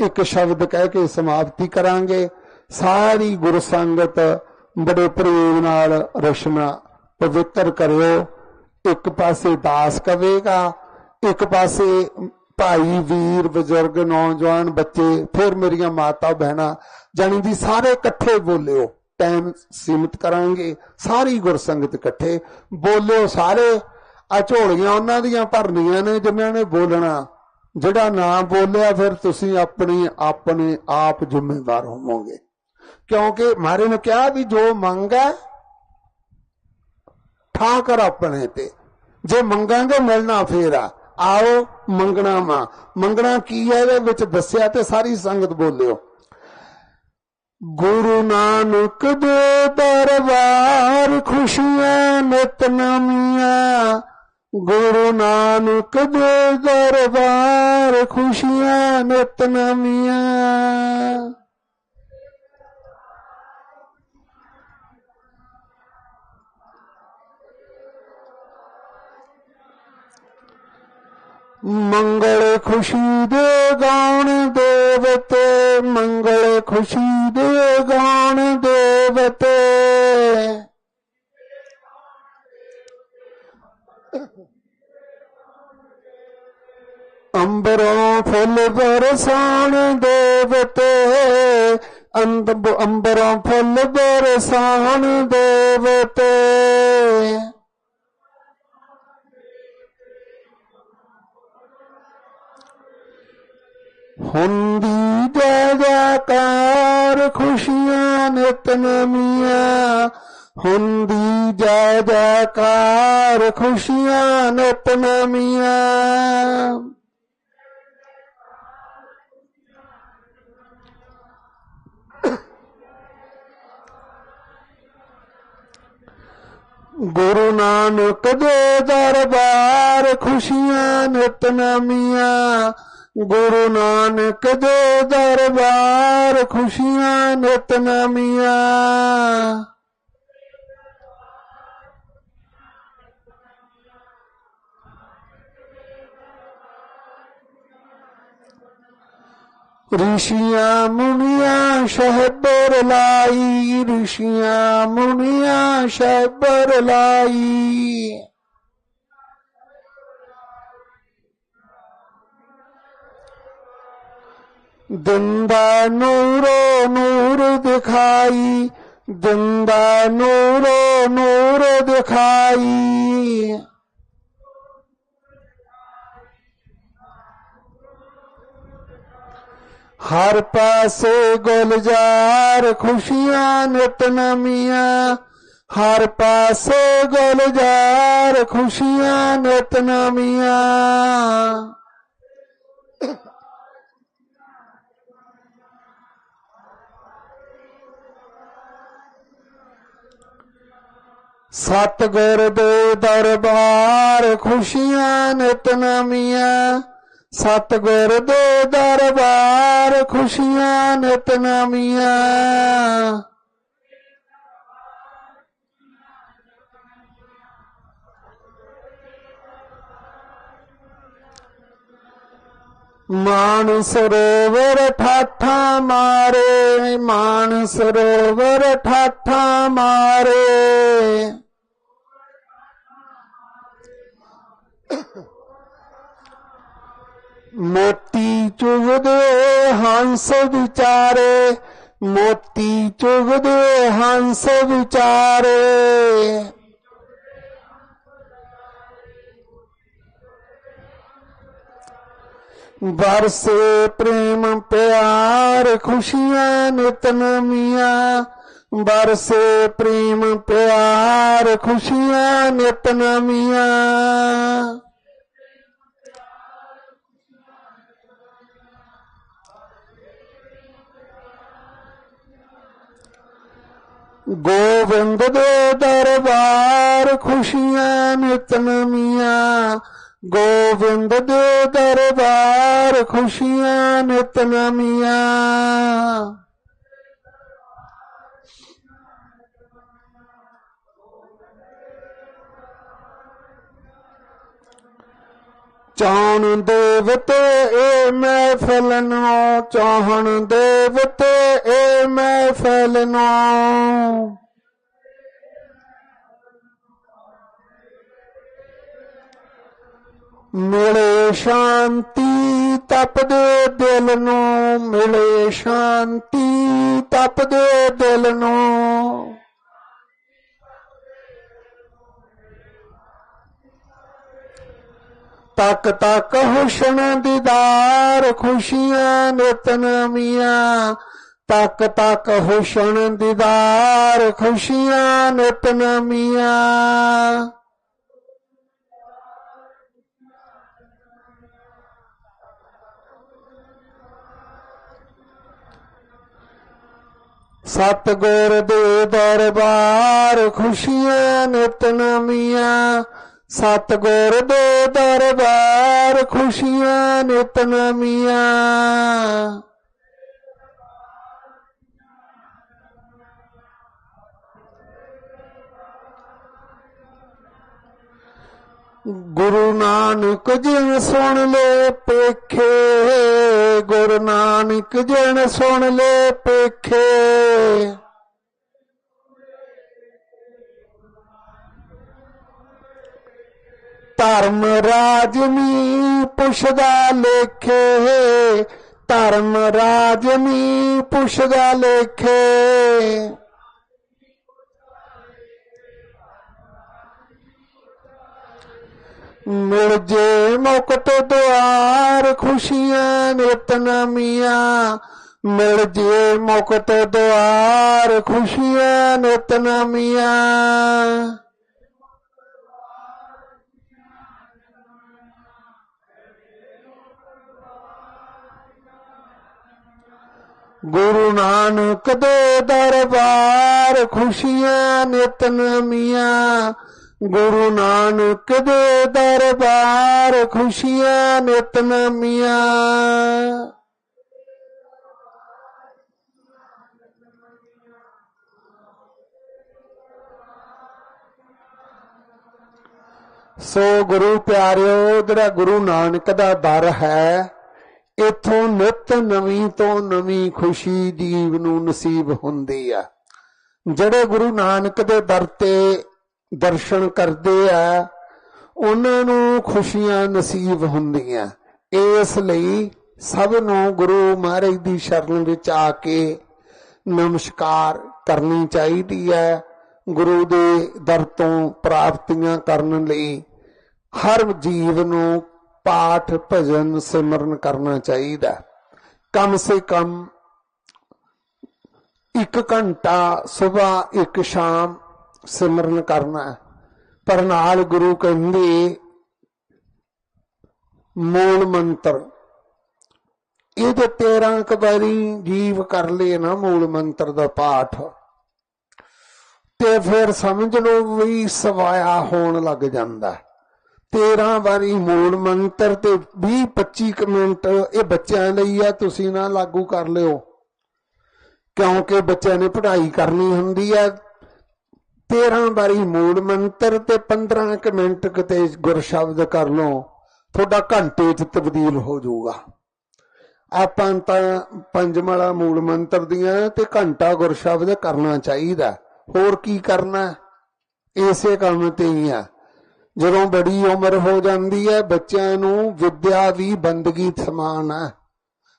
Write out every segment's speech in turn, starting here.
ਇੱਕ ਸ਼ਬਦ ਕਹਿ ਕੇ ਸਮਾਪਤੀ ਕਰਾਂਗੇ। ਸਾਰੀ ਗੁਰ ਸੰਗਤ ਬੜੇ ਪ੍ਰੇਮ ਨਾਲ ਰਸ਼ਮਾ ਪਵਿੱਤਰ ਕਰਿਓ। ਇੱਕ ਪਾਸੇ ਦਾਸ ਕਵੇਗਾ, ਇੱਕ ਪਾਸੇ ਭਾਈ ਵੀਰ ਬਜ਼ੁਰਗ ਨੌਜਵਾਨ ਬੱਚੇ, ਫਿਰ ਮੇਰੀਆਂ ਮਾਤਾ ਬਹਿਣਾ, ਜਾਣੀ ਦੀ ਸਾਰੇ ਇਕੱਠੇ ਬੋਲਿਓ। ਟਾਈਮ ਸੀਮਿਤ ਕਰਾਂਗੇ, ਸਾਰੀ ਗੁਰਸੰਗਤ ਇਕੱਠੇ ਬੋਲਿਓ ਸਾਰੇ। ਆ ਝੋਲੀਆਂ ਉਹਨਾਂ ਦੀਆਂ ਭਰਨੀਆਂ ਨੇ ਜਿਵੇਂ ਨੇ ਬੋਲਣਾ। ਜਿਹੜਾ ਨਾ ਬੋਲਿਆ ਫਿਰ ਤੁਸੀਂ ਆਪਣੀ ਆਪਣੇ ਆਪ ਜ਼ਿੰਮੇਵਾਰ ਹੋਵੋਗੇ। ਕਿਉਂਕਿ ਮਾਰੇ ਨੇ ਕਿਹਾ ਵੀ ਜੋ ਮੰਗਾ ਠਾਕਰ ਆਪਣੇ ਤੇ। ਜੇ ਮੰਗਾਂਗੇ, ਮਿਲਣਾ ਫੇਰ ਆ। ਆਓ, ਮੰਗਣਾ ਮਾ ਮੰਗਣਾ ਕੀ ਹੈ? ਇਹਦੇ ਵਿੱਚ ਦੱਸਿਆ ਤੇ ਸਾਰੀ ਸੰਗਤ ਬੋਲਿਓ। ਗੁਰੂ ਨਾਨਕ ਦੇ ਦਰਬਾਰ ਖੁਸ਼ੀਆਂ ਨਿਤ ਨਵੀਆਂ ਗੁਰੂ ਨਾਨਕ ਦੇ ਦਰਬਾਰ ਖੁਸ਼ੀਆਂ ਨਿਤ ਨਵੀਆਂ ਮੰਗਲ ਖੁਸ਼ੀ ਦੇ ਗਾਉਣ ਦੇਵਤੇ ਮੰਗਲ ਖੁਸ਼ੀ ਦੇ ਗਾਉਣ ਦੇਵਤੇ ਬਰਸਾਣ ਦੇਵਤੇ ਅੰਬ ਅੰਬਰਾਂ ਫੁੱਲ ਬਰਸਾਣ ਦੇਵਤੇ। ਹੁੰਦੀ ਜੈ ਜੈਕਾਰ ਖੁਸ਼ੀਆਂ ਨਿਤ ਨਵੀਆਂ, ਹੁੰਦੀ ਜੈ ਜੈਕਾਰ ਖੁਸ਼ੀਆਂ ਨਿਤ ਨਵੀਆਂ। ਗੁਰੂ ਨਾਨਕ ਦੇ ਦਰਬਾਰ ਖੁਸ਼ੀਆਂ ਨਿਤ ਗੁਰੂ ਨਾਨਕ ਦੇ ਦਰਬਾਰ ਖੁਸ਼ੀਆਂ ਨਿਤ ঋষিয়া মুনিয়া সাহেবর লাই, ঋষিয়া মুনিয়া সাহেবর লাই। দিন্দা নূর নূর দেখাই, দিন্দা নূর নূর দেখাই। ਦਿਖਾਈ ਹਰ ਪਾਸੇ ਗੁਲਜ਼ਾਰ ਖੁਸ਼ੀਆਂ ਨਿਤ ਨਵੀਆਂ ਹਰ ਪਾਸੇ ਗੁਲਜ਼ਾਰ ਖੁਸ਼ੀਆਂ ਨਿਤ ਨਵੀਆਂ ਸਤਗੁਰ ਦੇ ਦਰਬਾਰ ਖੁਸ਼ੀਆਂ ਨਿਤ ਨਵੀਆਂ ਸਤਗੁਰ ਦੇ ਦਰਬਾਰ ਖੁਸ਼ੀਆਂ ਨਿਤ ਨਵੀਆਂ। ਮਾਨ ਸਰੋਵਰ ਠਾਠਾ ਮਾਰੇ ਮਾਨ ਸਰੋਵਰ ਠਾਠਾ ਮਾਰੇ। ਮੋਤੀ ਚੁਗਦੇ ਹੰਸ ਵਿਚਾਰੇ ਮੋਤੀ ਚੁਗਦੇ ਹੰਸ ਵਿਚਾਰੇ ਬਰਸੇ ਪ੍ਰੇਮ ਪਿਆਰ ਖੁਸ਼ੀਆਂ ਨਿਤ ਨਵੀਆਂ ਬਰਸੇ ਪ੍ਰੇਮ ਪਿਆਰ ਖੁਸ਼ੀਆਂ ਨਿਤ ਨਵੀਆਂ ਗੋਬਿੰਦ ਦੇ ਦਰਬਾਰ ਖੁਸ਼ੀਆਂ ਨਿਤ ਮੀਆਂ। ਗੋਬਿੰਦ ਦੇ ਦਰਬਾਰ ਖੁਸ਼ੀਆਂ ਨਿਤ ਮੀਆਂ। ਚਾਹਣ ਦੇਵਤੇ ਏ ਮਹਿਫਲ ਨੂੰ ਚਾਹਣ ਦੇਵਤੇ ਏ ਮਹਿਫਲ ਨੂੰ। ਮਿਲੇ ਸ਼ਾਂਤੀ ਤਪਦੇ ਦਿਲ ਨੂੰ, ਮਿਲੇ ਸ਼ਾਂਤੀ ਤਪਦੇ ਦਿਲ ਨੂੰ। ਤੱਕ ਤੱਕ ਹੁਸਨ ਦੀਦਾਰ ਖੁਸ਼ੀਆਂ ਨਿਤ ਨਵੀਆਂ ਤੱਕ ਤੱਕ ਹੁਸਨ ਦੀਦਾਰ ਖੁਸ਼ੀਆਂ ਨਿਤ ਨਵੀਆਂ ਸਤਗੁਰ ਦੇ ਦਰਬਾਰ ਖੁਸ਼ੀਆਂ ਨਿਤ ਨਵੀਆਂ ਸਤਗੁਰ ਦੇ ਦਰਬਾਰ ਖੁਸ਼ੀਆਂ ਨਿਤ ਨਵੀਆਂ ਗੁਰੂ ਨਾਨਕ ਜਿਨ ਸੁਣ ਲੈ ਪੇਖੇ, ਗੁਰੂ ਨਾਨਕ ਜਿਨ ਸੁਣ ਲੈ ਪੇਖੇ। ਧਰਮ ਰਾਜਨੀ ਪੁੱਛਦਾ ਲੇਖੇ। ਧਰਮ ਰਾਜਮੀ ਪੁੱਛਦਾ ਲੇਖੇ। ਮਿਲ ਜੇ ਮੁਕਤ ਦੁਆਰ ਖੁਸ਼ੀਆਂ ਨਿਤ ਨਵੀਆਂ ਮਿਲ ਜੇ ਮੁਕਤ ਦੁਆਰ ਖੁਸ਼ੀਆਂ ਨਿਤ ਗੁਰੂ ਨਾਨਕ ਦੇ ਦਰਬਾਰ ਖੁਸ਼ੀਆਂ ਨਿਤ ਨਵੀਆਂ ਗੁਰੂ ਨਾਨਕ ਦੇ ਦਰਬਾਰ ਖੁਸ਼ੀਆਂ ਨਿਤ ਨਵੀਆਂ ਸੋ ਗੁਰੂ ਪਿਆਰਿਓ, ਜਿਹੜਾ ਗੁਰੂ ਨਾਨਕ ਦਾ ਦਰ ਹੈ ਇਥੋਂ ਨਿਤ ਨਵੀਂ ਤੋਂ ਨਵੀਂ ਖੁਸ਼ੀ ਜੀਵ ਨੂੰ ਨਸੀਬ ਹੁੰਦੀ ਆ। ਜਿਹੜੇ ਗੁਰੂ ਨਾਨਕ ਦੇ ਦਰ ਤੇ ਦਰਸ਼ਨ ਕਰਦੇ ਆ, ਉਹਨਾਂ ਨੂੰ ਖੁਸ਼ੀਆਂ ਨਸੀਬ ਹੁੰਦੀਆਂ। ਇਸ ਲਈ ਸਭ ਨੂੰ ਗੁਰੂ ਮਹਾਰਾਜ ਦੀ ਸ਼ਰਨ ਵਿੱਚ ਆ ਕੇ ਨਮਸਕਾਰ ਕਰਨੀ ਚਾਹੀਦੀ ਹੈ ਗੁਰੂ ਦੇ ਦਰ ਤੋਂ ਪ੍ਰਾਪਤੀਆਂ ਕਰਨ ਲਈ ਹਰ ਜੀਵ ਨੂੰ ਪਾਠ ਭਜਨ ਸਿਮਰਨ ਕਰਨਾ ਚਾਹੀਦਾ। ਕਮ ਸੇ ਕਮ ਇੱਕ ਘੰਟਾ ਸਵੇਰ ਇੱਕ ਸ਼ਾਮ ਸਿਮਰਨ ਕਰਨਾ ਪਰ ਨਾਲ ਗੁਰੂ ਕਹਿੰਦੇ, ਮੂਲ ਮੰਤਰ। ਇਹਦੇ 13 ਕੁ ਜੀਵ ਕਰ ਲਏ ਨਾ ਮੂਲ ਮੰਤਰ ਦਾ ਪਾਠ। ਤੇ ਫਿਰ ਸਮਝ ਲਓ ਵੀ ਸਵਾਇਆ ਹੋਣ ਲੱਗ ਜਾਂਦਾ 13 ਵਾਰੀ ਮੂਲ ਮੰਤਰ ਤੇ 20 25 ਮਿੰਟ ਇਹ ਬੱਚਿਆਂ ਲਈ ਆ, ਤੁਸੀਂ ਨਾ ਲਾਗੂ ਕਰ ਲਿਓ। ਕਿਉਂਕਿ ਬੱਚਿਆਂ ਨੇ ਪੜ੍ਹਾਈ ਕਰਨੀ ਹੁੰਦੀ ਆ। 13 ਵਾਰੀ ਮੂਲ ਮੰਤਰ ਤੇ 15 ਕੁ ਮਿੰਟ ਕਿਤੇ ਗੁਰ ਸ਼ਬਦ ਕਰ ਲਓ, ਤੁਹਾਡਾ ਘੰਟੇ 'ਚ ਤਬਦੀਲ ਹੋ ਜਾਊਗਾ। ਆਪਾਂ ਤਾਂ ਪੰਜਮਾਲਾ ਮੂਲ ਮੰਤਰ ਦੀਆਂ ਤੇ ਘੰਟਾ ਗੁਰ ਸ਼ਬਦ ਕਰਨਾ ਚਾਹੀਦਾ। ਹੋਰ ਕੀ ਕਰਨਾ? ਇਸੇ ਕੰਮ ਤੇ ਹੀ ਆ। ਜਦੋਂ ਬੜੀ ਉਮਰ ਹੋ ਜਾਂਦੀ ਹੈ, ਬੱਚਿਆਂ ਨੂੰ ਵਿਦਿਆ ਵੀ ਬੰਦਗੀ ਸਮਾਨ ਹੈ।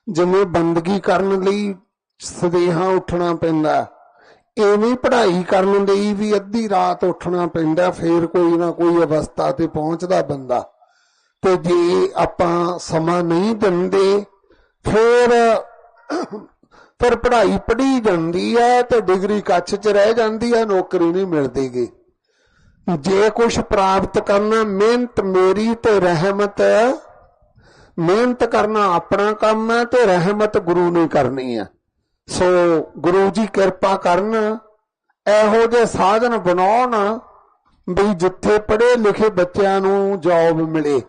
ਜਿਵੇਂ ਬੰਦਗੀ ਕਰਨ ਲਈ ਸਦੇਹਾ ਉੱਠਣਾ ਪੈਂਦਾ ਐਵੇਂ ਪੜ੍ਹਾਈ ਕਰਨ ਲਈ ਵੀ ਅੱਧੀ ਰਾਤ ਉੱਠਣਾ ਪੈਂਦਾ ਫੇਰ ਕੋਈ ਨਾ ਕੋਈ ਅਵਸਥਾ ਤੇ ਪਹੁੰਚਦਾ ਬੰਦਾ। ਤੇ ਜੇ ਆਪਾਂ ਸਮਾਂ ਨਹੀਂ ਦਿੰਦੇ, ਫੇਰ ਫਿਰ ਪੜ੍ਹਾਈ ਪੜ੍ਹੀ ਜਾਂਦੀ ਹੈ ਤੇ ਡਿਗਰੀ ਕੱਚ 'ਚ ਰਹਿ ਜਾਂਦੀ ਹੈ, ਨੌਕਰੀ ਨਹੀਂ ਮਿਲਦੀਗੀ ਜੇ ਕੁਝ ਪ੍ਰਾਪਤ ਕਰਨਾ, ਮਿਹਨਤ ਮੇਰੀ ਤੇ ਰਹਿਮਤ ਮਿਹਨਤ ਕਰਨਾ ਆਪਣਾ ਕੰਮ ਹੈ ਤੇ ਰਹਿਮਤ ਗੁਰੂ ਨੇ ਕਰਨੀ ਹੈ। ਸੋ ਗੁਰੂ ਜੀ ਕਿਰਪਾ ਕਰਨ, ਇਹੋ ਜਿਹੇ ਸਾਧਨ ਬਣਾਉਣ ਵੀ ਜਿੱਥੇ ਪੜ੍ਹੇ ਲਿਖੇ ਬੱਚਿਆਂ ਨੂੰ ਜੌਬ ਮਿਲੇ।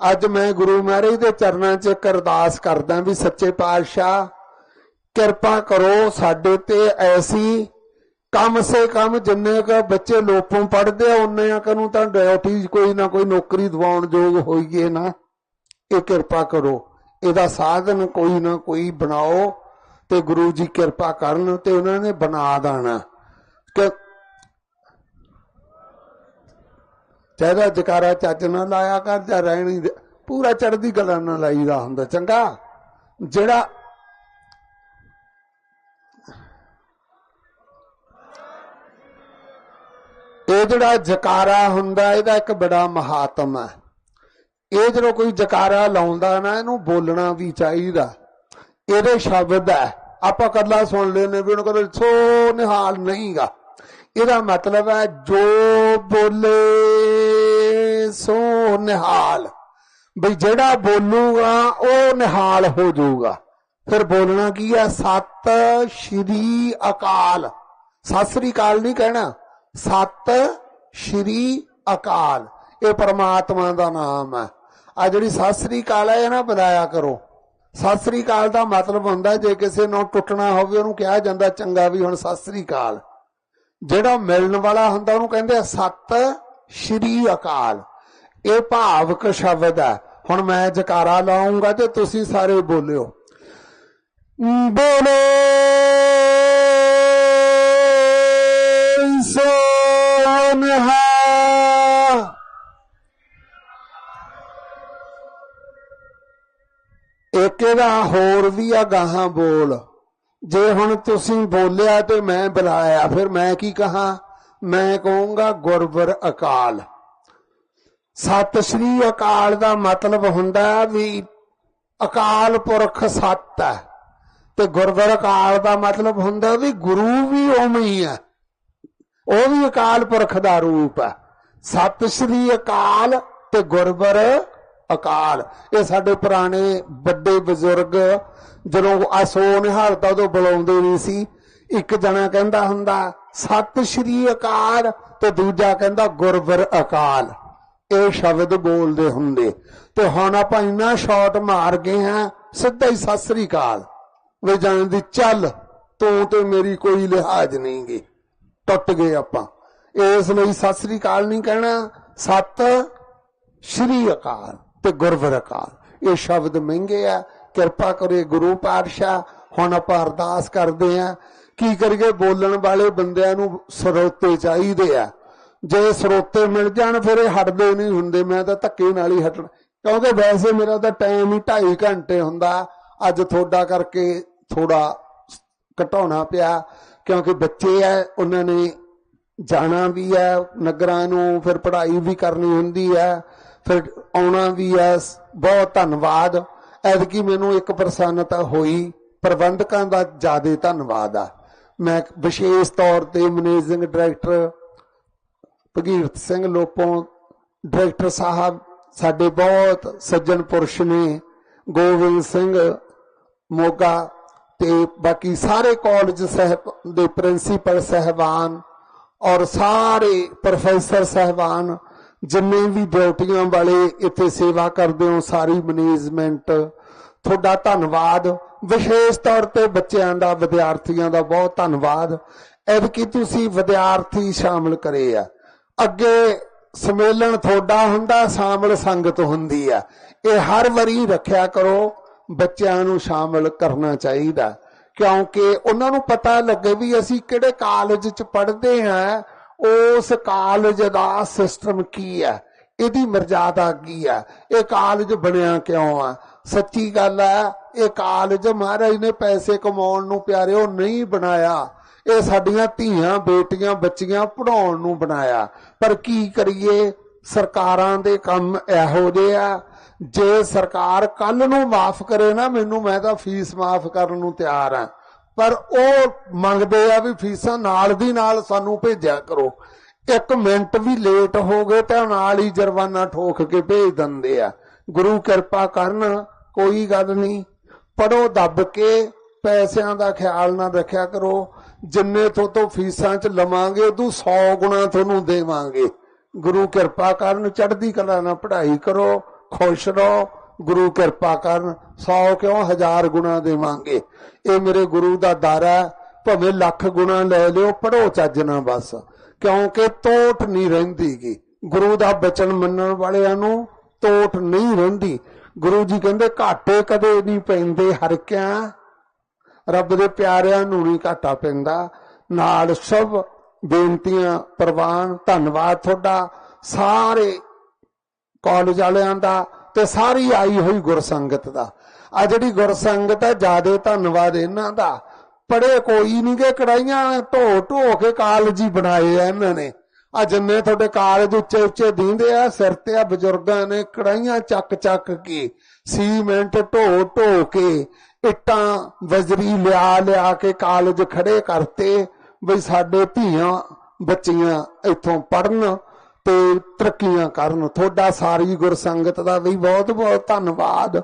ਅੱਜ ਮੈਂ ਗੁਰੂ ਮਹਾਰਾਜ ਦੇ ਚਰਨਾਂ 'ਚ ਇੱਕ ਅਰਦਾਸ ਕਰਦਾ ਵੀ ਸੱਚੇ ਪਾਤਸ਼ਾਹ, ਕਿਰਪਾ ਕਰੋ ਸਾਡੇ ਤੇ ਐਸੀ ਕਮ ਸੇ ਕਮ ਜਿੰਨੇ ਕ ਬੱਚੇ ਲੋਪੋਂ ਪੜਦੇ ਆ ਉਹਨੇ ਕ ਨੂੰ ਤਾਂ ਡਿਊਟੀ ਕੋਈ ਨਾ ਕੋਈ ਨੌਕਰੀ ਦਿਵਾਉਣ ਯੋਗ ਹੋਈਏ ਨਾ। ਇਹ ਕਿਰਪਾ ਕਰੋ। ਇਹਦਾ ਸਾਧਨ ਕੋਈ ਨਾ ਕੋਈ ਬਣਾਓ ਤੇ ਗੁਰੂ ਜੀ ਕਿਰਪਾ ਕਰਨ ਤੇ ਉਹਨਾਂ ਨੇ ਬਣਾ ਦੇਣਾ। ਕਿ ਚਾਹਦਾ ਜਕਾਰਾ ਚੱਜ ਨਾ ਲਾਇਆ ਕਰ ਜਾਂ ਰਹਿਣੀ ਪੂਰਾ ਚੜਦੀ ਗੱਲਾਂ ਨਾਲ ਲਾਈਦਾ ਹੁੰਦਾ, ਚੰਗਾ? ਜਿਹੜਾ ਇਹ ਜਿਹੜਾ ਜਕਾਰਾ ਹੁੰਦਾ, ਇਹਦਾ ਇੱਕ ਬੜਾ ਮਹਾਤਮ ਹੈ। ਇਹ ਜਦੋਂ ਕੋਈ ਜਕਾਰਾ ਲਾਉਂਦਾ ਨਾ, ਇਹਨੂੰ ਬੋਲਣਾ ਵੀ ਚਾਹੀਦਾ। ਇਹਦੇ ਸ਼ਬਦ ਹੈ। ਆਪਾਂ ਕੱਲਾ ਸੁਣ ਲੈਨੇ ਵੀ ਉਹਨੂੰ ਕਹਿੰਦੇ, ਸੋ ਨਿਹਾਲ ਨਹੀਂਗਾ। ਇਹਦਾ ਮਤਲਬ ਹੈ, ਜੋ ਬੋਲੇ, ਸੋ ਨਿਹਾਲ। ਬਈ ਜਿਹੜਾ ਬੋਲੂਗਾ, ਉਹ ਨਿਹਾਲ ਹੋ ਜਾਊਗਾ। ਫਿਰ ਬੋਲਣਾ ਕੀ ਹੈ? ਸਤ ਸ਼੍ਰੀ ਅਕਾਲ। ਸਤਿ ਸ੍ਰੀ ਅਕਾਲ ਨਹੀਂ ਕਹਿਣਾ। ਸਤ ਸ਼੍ਰੀ ਅਕਾਲ। ਇਹ ਪਰਮਾਤਮਾ ਦਾ ਨਾਮ ਹੈ। ਆ ਜਿਹੜੀ ਸਤਿ ਸ੍ਰੀ ਅਕਾਲ ਹੈ ਨਾ ਬੁਲਾਇਆ ਕਰੋ। ਸਤਿ ਸ੍ਰੀ ਅਕਾਲ ਦਾ ਮਤਲਬ ਹੁੰਦਾ ਜੇ ਕਿਸੇ ਨੂੰ ਟੁੱਟਣਾ ਹੋਵੇ, ਉਹਨੂੰ ਕਿਹਾ ਜਾਂਦਾ ਚੰਗਾ ਵੀ ਹੁਣ ਸਤਿ ਸ੍ਰੀ ਅਕਾਲ। ਜਿਹੜਾ ਮਿਲਣ ਵਾਲਾ ਹੁੰਦਾ, ਉਹਨੂੰ ਕਹਿੰਦੇ ਸਤ ਸ਼੍ਰੀ ਅਕਾਲ। ਇਹ ਭਾਵਕ ਸ਼ਬਦ ਹੈ। ਹੁਣ ਮੈਂ ਜਕਾਰਾ ਲਾਉਂਗਾ ਤੇ ਤੁਸੀਂ ਸਾਰੇ ਬੋਲਿਓ। ਬੋਲੋ। ਆ ਗਾਹਾਂ ਬੋਲ। ਜੇ ਹੁਣ ਤੁਸੀਂ ਬੋਲਿਆ ਤੇ ਮੈਂ ਬੁਲਾਇਆ, ਫਿਰ ਮੈਂ ਕੀ ਕਹਾ? ਮੈਂ ਕਹੂੰਗਾ ਗੁਰਵਰ ਅਕਾਲ। ਸਤਿ ਸ੍ਰੀ ਅਕਾਲ ਦਾ ਮਤਲਬ ਹੁੰਦਾ ਵੀ ਅਕਾਲ ਪੁਰਖ ਸੱਤ ਹੈ। ਤੇ ਗੁਰਵਰ ਅਕਾਲ ਦਾ ਮਤਲਬ ਹੁੰਦਾ ਵੀ ਗੁਰੂ ਵੀ ਉਵੇਂ ਹੀ ਹੈ। ਉਹ ਵੀ ਅਕਾਲ ਪੁਰਖ ਦਾ ਰੂਪ ਹੈ। ਸਤ ਸ੍ਰੀ ਅਕਾਲ ਤੇ ਗੁਰਵਰ ਅਕਾਲ। ਇਹ ਸਾਡੇ ਪੁਰਾਣੇ ਵੱਡੇ ਬਜ਼ੁਰਗ ਜਦੋਂ ਆਸੋ ਨਿਹਾਲਤਾ ਉਦੋਂ ਬੁਲਾਉਂਦੇ ਨਹੀਂ ਸੀ। ਇੱਕ ਜਣਾ ਕਹਿੰਦਾ ਹੁੰਦਾ, ਸਤਿ ਸ੍ਰੀ ਅਕਾਲ, ਤੇ ਦੂਜਾ ਕਹਿੰਦਾ, ਗੁਰਵਰ ਅਕਾਲ। ਇਹ ਸ਼ਬਦ ਬੋਲਦੇ ਹੁੰਦੇ। ਤੇ ਹੁਣ ਆਪਾਂ ਇੰਨਾ ਸ਼ਾਟ ਮਾਰ ਗਏ ਹਾਂ, ਸਿੱਧਾ ਹੀ ਸਤਿ ਸ੍ਰੀ ਅਕਾਲ। ਵੇ ਜਾਣਦੀ ਚੱਲ, ਤੂੰ ਤੇ ਮੇਰੀ ਕੋਈ ਲਿਹਾਜ਼ ਨਹੀਂ ਗੀ। ਟੁੱਟ ਗਏ ਆਪਾਂ। ਇਸ ਲਈ ਸਤਿ ਸ੍ਰੀ ਅਕਾਲ ਨਹੀਂ ਕਹਿਣਾ, ਸਤ ਸ਼੍ਰੀ ਅਕਾਲ ਤੇ ਗੁਰਵਰ ਅਕਾਲ। ਇਹ ਸ਼ਬਦ ਮਹਿੰਗੇ ਆ ਕਿਰਪਾ ਕਰੇ ਗੁਰੂ ਪਾਤਸ਼ਾਹ। ਹੁਣ ਆਪਾਂ ਅਰਦਾਸ ਕਰਦੇ ਆ ਕੀ ਕਰੀਏ? ਬੋਲਣ ਵਾਲੇ ਬੰਦਿਆਂ ਨੂੰ ਸਰੋਤੇ ਚਾਹੀਦੇ ਆ। ਜੇ ਸਰੋਤੇ ਮਿਲ ਜਾਣ, ਫਿਰ ਇਹ ਹਟਦੇ ਨਹੀਂ ਹੁੰਦੇ। ਮੈਂ ਤਾਂ ਧੱਕੇ ਨਾਲ ਹੀ ਹਟਣ। ਕਿਉਂਕਿ ਵੈਸੇ ਮੇਰਾ ਤਾਂ ਟਾਈਮ ਹੀ 2.5 ਘੰਟੇ ਹੁੰਦਾ। ਅੱਜ ਥੋੜਾ ਕਰਕੇ ਥੋੜਾ ਘਟਾਉਣਾ ਪਿਆ। ਕਿਉਂਕਿ ਬੱਚੇ ਆ, ਉਹਨਾਂ ਨੇ ਜਾਣਾ ਵੀ ਹੈ ਨਗਰਾਂ ਨੂੰ ਫਿਰ ਪੜ੍ਹਾਈ ਵੀ ਕਰਨੀ ਹੁੰਦੀ ਹੈ ਫਿਰ ਆਉਣਾ ਵੀ ਹੈ ਬਹੁਤ ਧੰਨਵਾਦ। ਐਤਕੀ ਮੈਨੂੰ ਇੱਕ ਪ੍ਰਸੰਨਤਾ ਹੋਈ, ਪ੍ਰਬੰਧਕਾਂ ਦਾ ਜ਼ਿਆਦਾ ਧੰਨਵਾਦ ਆ। ਮੈਂ ਵਿਸ਼ੇਸ਼ ਤੌਰ ਤੇ managing director Bhagirath Singh Lopon director ਸਾਹਿਬ ਸਾਡੇ ਬਹੁਤ ਸੱਜਣ ਪੁਰਸ਼ ਨੇ ਗੋਬਿੰਦ ਸਿੰਘ ਮੋਗਾ ਤੇ ਬਾਕੀ ਸਾਰੇ ਕਾਲਜ ਸਹਿਬ ਦੇ ਪ੍ਰਿੰਸੀਪਲ ਸਹਿਬਾਨ ਔਰ ਸਾਰੇ ਪ੍ਰੋਫੈਸਰ ਸਹਿਬਾਨ ਜਿੰਨੇ ਵੀ ਡਿਊਟੀਆਂ ਵਾਲੇ ਇੱਥੇ ਸੇਵਾ ਕਰਦੇ ਹੋ, ਸਾਰੀ ਮੈਨੇਜਮੈਂਟ ਤੁਹਾਡਾ ਧੰਨਵਾਦ। ਵਿਸ਼ੇਸ਼ ਤੌਰ ਤੇ ਬੱਚਿਆਂ ਦਾ, ਵਿਦਿਆਰਥੀਆਂ ਦਾ ਬਹੁਤ ਧੰਨਵਾਦ। ਐਤਕੀ ਤੁਸੀਂ ਵਿਦਿਆਰਥੀ ਸ਼ਾਮਲ ਕਰੇ ਆ। ਅੱਗੇ ਸਮੇਲਨ ਤੁਹਾਡਾ ਹੁੰਦਾ, ਸ਼ਾਮਲ ਸੰਗਤ ਹੁੰਦੀ ਆ। ਇਹ ਹਰ ਵਾਰੀ ਰੱਖਿਆ ਕਰੋ, ਬੱਚਿਆਂ ਨੂੰ ਸ਼ਾਮਲ ਕਰਨਾ ਚਾਹੀਦਾ। ਕਿਉਂਕਿ ਉਹਨਾਂ ਨੂੰ ਪਤਾ ਲੱਗੇ ਵੀ ਅਸੀਂ ਕਿਹੜੇ ਕਾਲਜ 'ਚ ਪੜ੍ਹਦੇ ਹਾਂ ਉਸ ਕਾਲਜ ਦਾ ਸਿਸਟਮ ਕੀ ਹੈ? ਇਹਦੀ ਮਰਜ਼ਾਦਾ ਕੀ ਹੈ? ਇਹ ਕਾਲਜ ਬਣਿਆ ਕਿਉਂ ਆ? ਸੱਚੀ ਗੱਲ ਹੈ, ਇਹ ਕਾਲਜ ਮਹਾਰਾਜ ਨੇ ਪੈਸੇ ਕਮਾਉਣ ਨੂੰ ਪਿਆਰਿਓ ਨਹੀਂ ਬਣਾਇਆ। ਇਹ ਸਾਡੀਆਂ ਧੀਆਂ, ਬੇਟੀਆਂ, ਬੱਚੀਆਂ ਪੜਾਉਣ ਨੂੰ ਬਣਾਇਆ। ਪਰ ਕੀ ਕਰੀਏ? ਸਰਕਾਰਾਂ ਦੇ ਕੰਮ ਇਹੋ ਜਿਹੇ ਆ। ਜੇ ਸਰਕਾਰ ਕੱਲ ਨੂੰ ਮਾਫ ਕਰੇ ਨਾ ਮੈਨੂੰ, ਮੈਂ ਤਾਂ ਫੀਸ ਮਾਫ ਕਰਨ ਨੂੰ ਤਿਆਰ ਆ। ਪਰ ਉਹ ਮੰਗਦੇ ਆ ਵੀ ਫੀਸਾਂ ਨਾਲ ਦੀ ਨਾਲ ਸਾਨੂੰ ਭੇਜਿਆ ਕਰੋ। ਇੱਕ ਮਿੰਟ ਵੀ ਲੇਟ ਹੋ ਗਏ ਤਾਂ ਨਾਲ ਹੀ ਜੁਰਮਾਨਾ ਠੋਕ ਕੇ ਭੇਜ ਦਿੰਦੇ ਆ। ਗੁਰੂ ਕਿਰਪਾ ਕਰਨ, ਕੋਈ ਗੱਲ ਨਹੀਂ। ਪੜੋ ਦੱਬ ਕੇ ਪੈਸਿਆਂ ਦਾ ਖਿਆਲ ਨਾ ਰੱਖਿਆ ਕਰੋ। ਜਿੰਨੇ ਤੋਂ ਤੋਂ ਫੀਸਾਂ ਚ ਲਵਾਂਗੇ, ਉਦੋਂ 100 ਗੁਣਾ ਤੁਹਾਨੂੰ ਦੇਵਾਂਗੇ। ਗੁਰੂ ਕਿਰਪਾ ਕਰਨ, ਚੜ੍ਹਦੀ ਕਲਾ ਨਾਲ ਪੜ੍ਹਾਈ ਕਰੋ, ਖੁਸ਼ ਰਹੋ। ਗੁਰੂ ਕਿਰਪਾ ਕਰਨ 100 ਕਿਉਂ ਹਜ਼ਾਰ ਗੁਣਾ ਦੇਵਾਂਗੇ? ਇਹ ਮੇਰੇ ਗੁਰੂ ਦਾ ਦਰ ਹੈ, ਭਾਵੇਂ ਲੱਖ ਗੁਣਾ ਲੈ ਲਿਓ ਪੜੋ ਚੱਜ ਨਾ ਬਸ। ਕਿਉਂਕਿ ਤੋਟ ਨਹੀਂ ਰਹਿੰਦੀਗੀ। ਗੁਰੂ ਦਾ ਬਚਨ ਮੰਨਣ ਵਾਲਿਆਂ ਨੂੰ ਤੋਟ ਨਹੀਂ ਰਹਿੰਦੀ। ਗੁਰੂ ਜੀ ਕਹਿੰਦੇ, ਘਾਟੇ ਕਦੇ ਨਹੀਂ ਪੈਂਦੇ ਹਰ ਕਿਆ ਰੱਬ ਦੇ ਪਿਆਰਿਆਂ ਨੂੰ ਨਹੀਂ ਘਾਟਾ ਪੈਂਦਾ। ਨਾਲ ਸਭ ਬੇਨਤੀਆਂ, ਪ੍ਰਵਾਨ, ਧੰਨਵਾਦ ਤੁਹਾਡਾ। ਸਾਰੇ ਕਾਲਜ ਵਾਲਿਆਂ ਦਾ ਤੇ ਸਾਰੀ ਆਈ ਹੋਈ ਗੁਰਸੰਗਤ ਦਾ। ਆ ਜਿਹੜੀ ਗੁਰਸੰਗਤ ਹੈ, ਜਿਆਦੇ ਧੰਨਵਾਦ ਇਹਨਾਂ ਦਾ। ਪੜੇ ਕੋਈ ਨਹੀਂ ਕਿ ਕੜਾਈਆਂ ਢੋ ਢੋ ਕੇ ਕਾਲਜ ਹੀ ਬਣਾਏ ਆ ਇਹਨਾਂ ਨੇ। ਆ ਜਿੰਨੇ ਤੁਹਾਡੇ ਕਾਲਜ ਉੱਚੇ ਉੱਚੇ ਦੀਂਦੇ ਆ, ਸਿਰ ਤੇ ਆ ਬਜ਼ੁਰਗਾਂ ਨੇ ਕੜਾਈਆਂ ਚੱਕ ਚੱਕ ਕੇ, ਸੀਮੈਂਟ ਢੋ ਢੋ ਕੇ, ਇੱਟਾਂ, ਵਜਰੀ ਲਿਆ ਲਿਆ ਕੇ ਕਾਲਜ ਖੜੇ ਕਰਤੇ, ਬਈ ਸਾਡੇ ਧੀਆਂ ਬੱਚੀਆਂ ਇੱਥੋਂ ਪੜਨ ਤੇ ਤਰੱਕੀਆਂ ਕਰਨ। ਤੁਹਾਡਾ ਸਾਰੀ ਗੁਰਸੰਗਤ ਦਾ ਵੀ ਬਹੁਤ ਬਹੁਤ ਧੰਨਵਾਦ।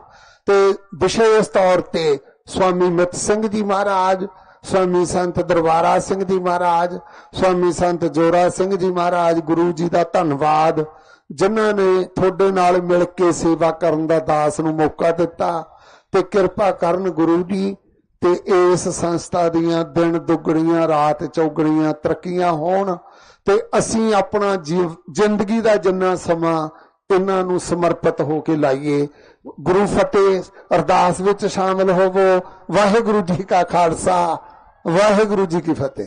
ਤੇ ਵਿਸ਼ੇਸ਼ ਤੌਰ ਤੇ ਸਵਾਮੀ ਮਿੱਤ ਸਿੰਘ ਜੀ ਮਹਾਰਾਜ, ਸਵਾਮੀ ਸੰਤ ਦਰਬਾਰਾ ਸਿੰਘ ਜੀ ਮਹਾਰਾਜ, ਸਵਾਮੀ ਸੰਤ ਜੋਰਾ ਸਿੰਘ ਜੀ ਮਹਾਰਾਜ, ਗੁਰੂ ਜੀ ਦਾ ਧੰਨਵਾਦ। ਜਿਨ੍ਹਾਂ ਨੇ ਤੁਹਾਡੇ ਨਾਲ ਮਿਲ ਕੇ ਸੇਵਾ ਕਰਨ ਦਾ ਦਾਸ ਨੂੰ ਮੌਕਾ ਦਿੱਤਾ ਤੇ ਕਿਰਪਾ ਕਰਨ ਗੁਰੂ ਜੀ ਤੇ ਇਸ ਸੰਸਥਾ ਦੀਆਂ ਦਿਨ ਦੁੱਗਣੀਆਂ, ਰਾਤ ਚੌਗਣੀਆਂ ਤਰੱਕੀਆਂ ਹੋਣ। ਤੇ ਅਸੀਂ ਆਪਣਾ ਜੀਵ ਜ਼ਿੰਦਗੀ ਦਾ ਜਿੰਨਾ ਸਮਾਂ ਇਹਨਾਂ ਨੂੰ ਸਮਰਪਿਤ ਹੋ ਕੇ ਲਾਈਏ, ਗੁਰੂ ਫਤਿਹ ਅਰਦਾਸ ਵਿੱਚ ਸ਼ਾਮਲ ਹੋਵੋ। ਵਾਹਿਗੁਰੂ ਜੀ ਕਾ ਖਾਲਸਾ, ਵਾਹਿਗੁਰੂ ਜੀ ਕੀ ਫਤਿਹ।